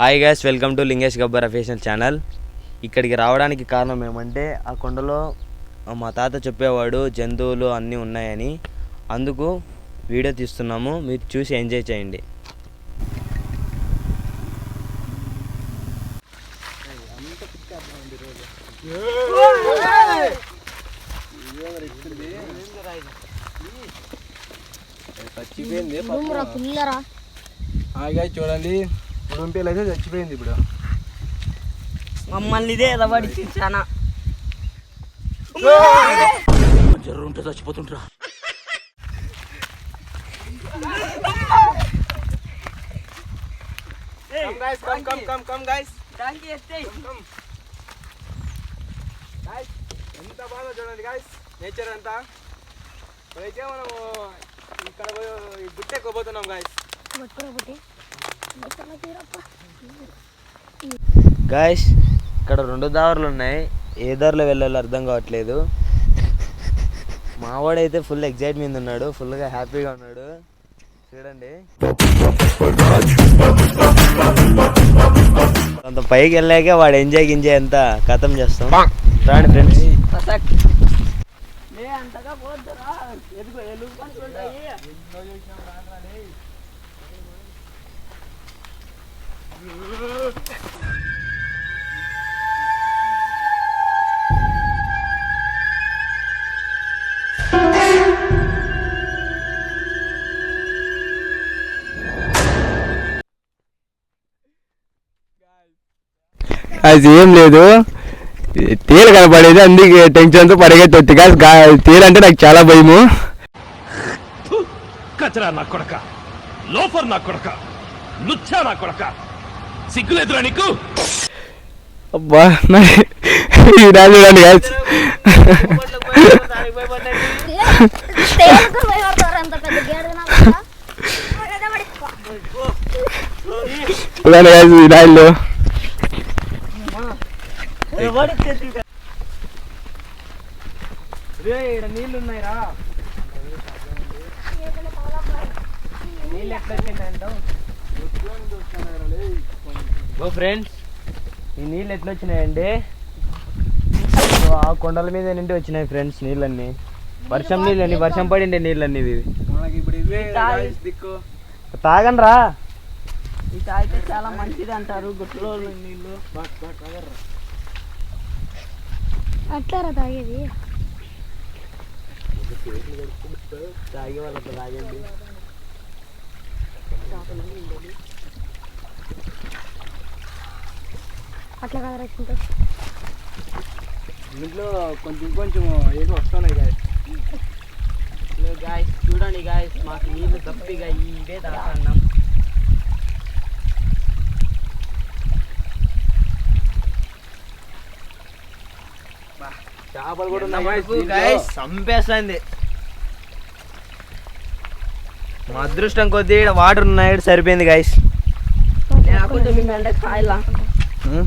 Hi guys welcome to Lingesh Gabbar official channel ఇక్కడికి రావడానికి కారణం ఏమంటే ఆ కొండలో మా తాత చెప్పేవాడు జంతువులు అన్నీ ఉన్నాయని. అందుకు వీడియో తీస్తున్నాము. మీరు చూసి ఎంజాయ్ చేయండి. చూడండి. ఉడుంపేలు అయితే చచ్చిపోయింది ఇప్పుడు. మమ్మల్ని ఇదే ఎదబడి చాలా. Come come come come guys ఎంత బాగా చూడండి గైస్ నేచర్ అంతా. ఇప్పుడైతే మనము ఇక్కడ ఈ గుట్ట ఎక్కువపోతున్నాం గాయస్ ఇక్కడ రెండు దారులు ఉన్నాయి. ఏ దారిలో వెళ్ళాలో అర్థం కావట్లేదు. మావాడైతే ఫుల్ ఎగ్జైట్ మీద ఉన్నాడు ఫుల్గా హ్యాపీగా ఉన్నాడు. చూడండి. కొంత పైకి వెళ్ళాక వాడు ఎంజాయ్ గింజాయ్ అంతా ఖతం చేస్తాం. రాండి ఫ్రెండ్స్ అంతగా పోద్దురా. ఎదుగు అది ఏం లేదు. తీర కనపడేది అందుకే టెన్షన్తో పరిగెత్తి తీర అంటే నాకు చాలా భయము. కచరా నా కొడక లోఫర్ నా కొడక లుచ్చా నా కొడక. సిగ్గులేదురా నీకు? అబ్బా చూడండి తినాలి చూడండి ఈ రాయిల్లో నీళ్ళు ఎట్లా వచ్చిందంటావు ఓ ఫ్రెండ్స్ ఈ నీళ్ళు ఎట్లా వచ్చినాయండి సో ఆ కొండల మీద నుండి వచ్చినాయి ఫ్రెండ్స్ నీళ్ళన్నీ. వర్షం నీళ్ళని వర్షం పడిండే నీళ్ళన్నీ ఇవి. తాగండి రా ఇది తాగితే చాలా మంచిది అంటారు గుట్లో నీళ్ళు. అట్లారా తాగేది? తాగే వాళ్ళతో తాగండి. అట్లా కదా రక్షింటే ఇంట్లో కొంచెం కొంచెం ఏదో వస్తున్నాయి guys. గాయస్ చూడండి గాయస్ మాకు నీళ్ళు తప్పిగా ఇవే తాగుతున్నాం. చేపలు కూడా ఉన్నాయి చంపేస్తుంది మా అదృష్టం కొద్దీ ఈడ వాటర్ ఉన్నాయి ఈడ సరిపోయింది గైస్ లేకుంటే మేము అంటే కాయలా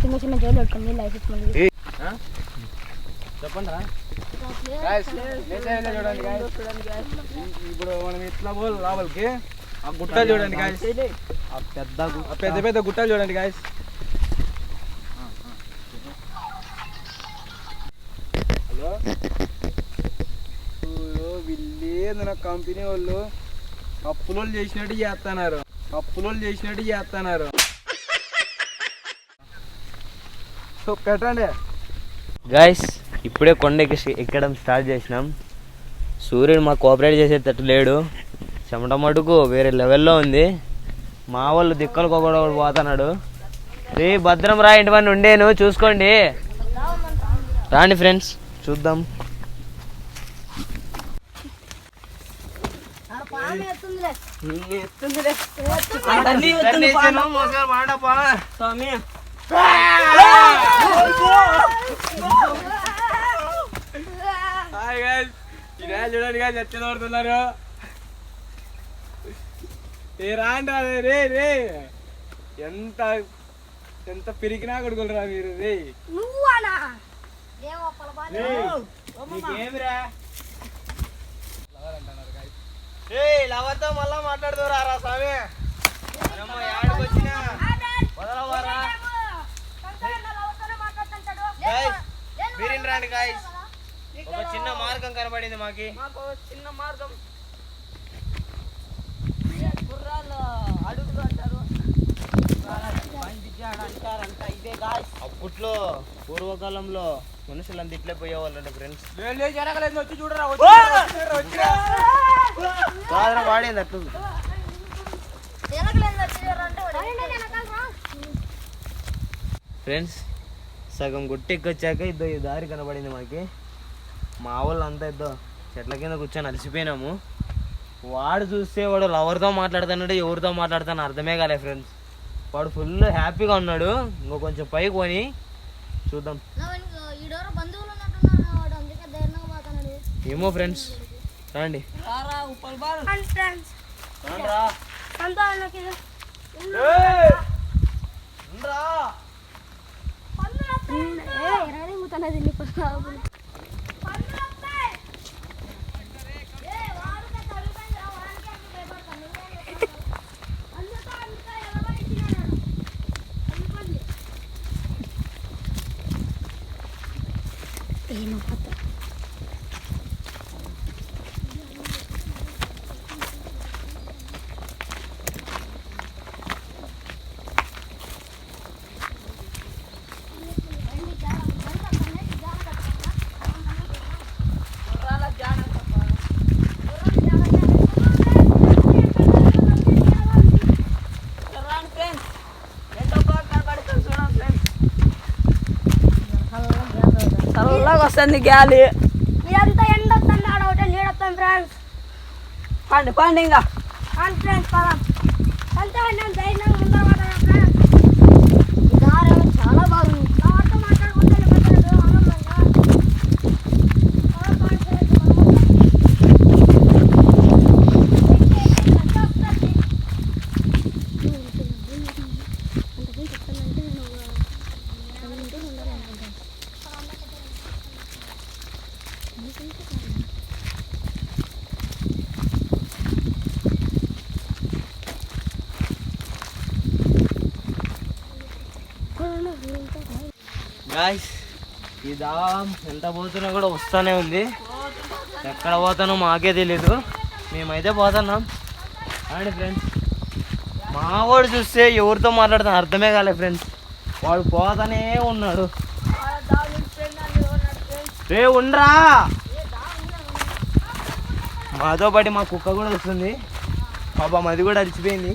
చిన్న చిన్న జోలు పెట్టుకుని నీళ్ళు అయిపోతుంది చెప్పండి Guys, guys. ఇప్పుడు మనం ఇట్లా పోవాలి లోపలికి ఆ గుట్టలు చూడండి guys. ఆ పెద్ద పెద్ద పెద్ద గుట్టలు చూడండి గాయస్ హలో వీళ్ళేంది నా కంపెనీ వాళ్ళు అప్పులో చేసినట్టు చేస్తున్నారు అప్పులో చేసినట్టు చేస్తున్నారు సో పెట్టండి. గైస్ ఇప్పుడే కొండ ఎక్కి ఎక్కడం స్టార్ట్ చేసినాం. సూర్యుడు మాకు కోఆపరేట్ చేసేటట్టు లేడు. చెమట మటుకు వేరే లెవెల్లో ఉంది. మా వాళ్ళు దిక్కలు కూడా పోతున్నాడు. రే భద్రం రా ఇంటి పని ఉండేను చూసుకోండి. రాండి ఫ్రెండ్స్ చూద్దాం. అన్నీ ఎత్తుంది చూడండి గాయస్ ఎట్లా పడుతున్నారు ఏ రాండి రే రే ఎంత ఎంత పిరికినా కొడుకులరా మీరు రే. నువ్వానా? ఏమో పొలబాలి. నీకేమిరా? లవర్తో మళ్ళా మాట్లాడుతారా రా స్వామి మార్గం కనబడింది మాకి. చిన్న మార్గం. గుర్రాల అడుగులు అంటారు? అంటారంట ఇదే అప్పట్లో పూర్వకాలంలో మనుషులంతా ఇట్లే పోయేవాళ్ళంట ఫ్రెండ్స్ జరగలేదు వచ్చి చూడరా కాదురా వాడేది అట్లా. ఫ్రెండ్స్ సగం గుట్టెక్కొచ్చాక ఇద్దో ఈ దారి కనబడింది మాకి. మా వాళ్ళు అంతా ఇద్దో చెట్ల కింద కూర్చొని అలసిపోయినాము వాడు చూస్తే వాడు లవర్తో మాట్లాడుతున్నాడు ఎవరితో మాట్లాడుతాను అర్థమే కాలే ఫ్రెండ్స్ వాడు ఫుల్ హ్యాపీగా ఉన్నాడు ఇంకో కొంచెం పైకి పోని చూద్దాం ఏమో ఫ్రెండ్స్ రండి రా అంతా ఆయనకి ఇది. ఏ, ఇరవై ముతన్నది నీ పక్కన. ఏమో కొత్త గుర్రాల జాడ అంటప్ప. రాండి ఫ్రెండ్స్ ఎంతో బాగా కనబడుతుంది చూడండి ఫ్రెండ్స్ చల్లగా వస్తుంది గాలి. మీరంతా ఎండ వస్తుంది ఆడ ఒకటే నీడ వస్తుంది ఫ్రెండ్స్ పండి పండి ఇంకా. ఫ్రెండ్స్ పదం అంతే నేను గాయస్ ఈ దాం ఎంత పోతున్నా కూడా వస్తానే ఉంది. ఎక్కడ పోతానో మాకే తెలీదు. మేమైతే పోతున్నాం. అండి ఫ్రెండ్స్ మా వాడు చూస్తే ఎవరితో మాట్లాడుతాను అర్థమే కాలే ఫ్రెండ్స్ వాడు పోతానే ఉన్నాడు. రే ఉండ్రా? మాతో పాటు మా కుక్క కూడా వస్తుంది. పాపం అది కూడా అరిచిపోయింది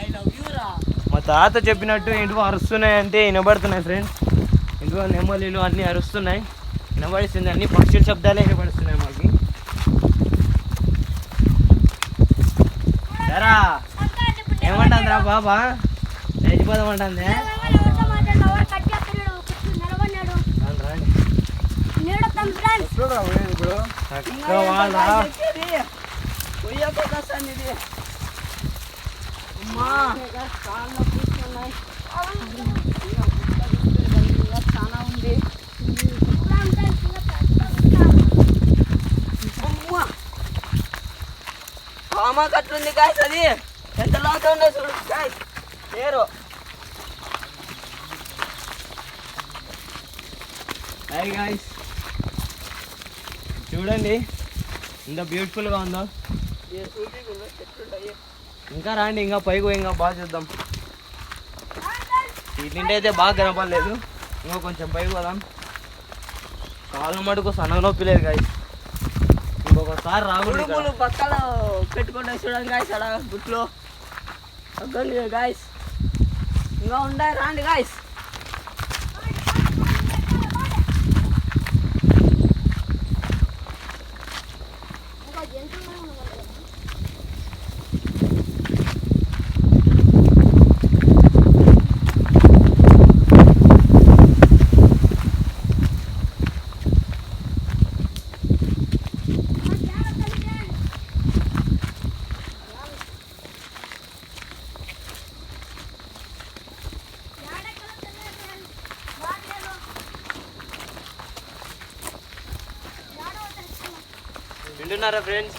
ఐ లవ్ మా తాత చెప్పినట్టు ఇంటివో అరుస్తున్నాయి అంటే వినబడుతున్నాయి ఫ్రెండ్స్ ఇంటివో నెమ్మలీలు అన్నీ అరుస్తున్నాయి. వినబడిస్తుంది అన్ని పక్షుల శబ్దాలే వినబడుతున్నాయి మాకు. ఏమంటారా బాబా? లేచిపోదామంటుంది చూడరా చాలా ఉంది అమ్మా కామా కట్టుంది అది. ఎంత లాగా ఉందో చూడు. గాయస్ పేరు హాయ్ గాయస్ చూడండి ఎంత బ్యూటిఫుల్గా ఉందో. ఇంకా రాండి ఇంకా పైకి పోయి ఇంకా బాగా చూద్దాం. ఇట్లింటి అయితే బాగా కనపడలేదు. ఇంకా కొంచెం పైకి పోదాం. కాళ్ళ మటుకు సన్న నొప్పి లేదు గాయ ఇంకొకసారి రాకూడదు పక్కన పెట్టుకుంటే చూడండి గాయస్ అలా గుట్లో గాయస్ ఇంకా ఉండాయి రాండి గాయస్ వింటున్నారా ఫ్రెండ్స్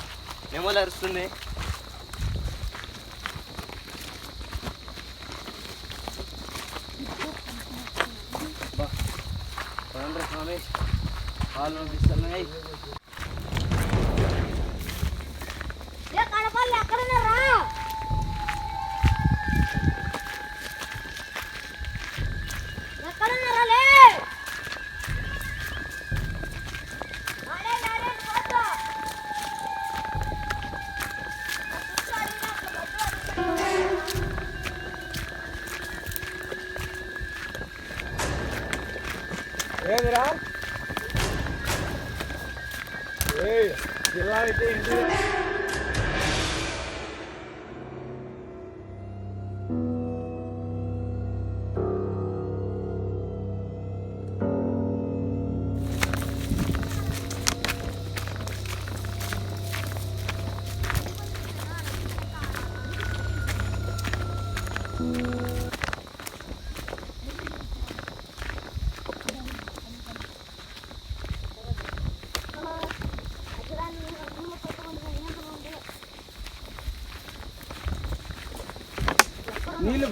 నెమలు అరుస్తుంది స్వామి. పాలు పంపిస్తున్నాయి Hey, you Get right there. Thank you.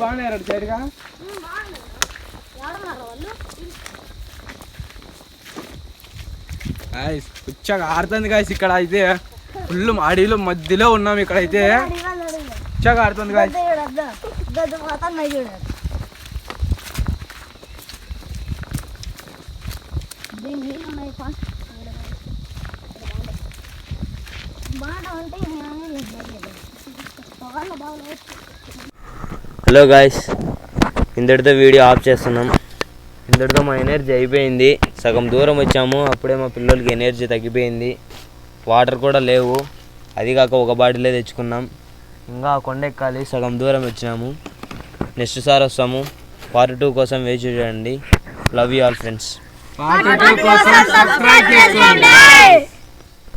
ఎవడున్నారు వాళ్ళు గాయస్ ఉచ్చగా ఆడుతుంది కాయస్ ఇక్కడ అయితే. ఫుల్ అడవిలో మధ్యలో ఉన్నాం ఇక్కడ అయితే ఉచ్చగా ఆడుతుంది కాయస్ బాగా అంటే బాగా హలో గాయస్ ఇంతటితో వీడియో ఆఫ్ చేస్తున్నాం. ఇంతటితో మా ఎనర్జీ అయిపోయింది. సగం దూరం వచ్చాము అప్పుడే మా పిల్లలకి ఎనర్జీ తగ్గిపోయింది. వాటర్ కూడా లేవు. అది కాక ఒక బాటిలే తెచ్చుకున్నాం. ఇంకా ఆ కొండ ఎక్కాలి సగం దూరం వచ్చినాము. నెక్స్ట్ సార్ వస్తాము. పార్ట్ టూ కోసం వేచి చూడండి love you all friends part two కోసం సబ్స్క్రైబ్ చేసుకోండి.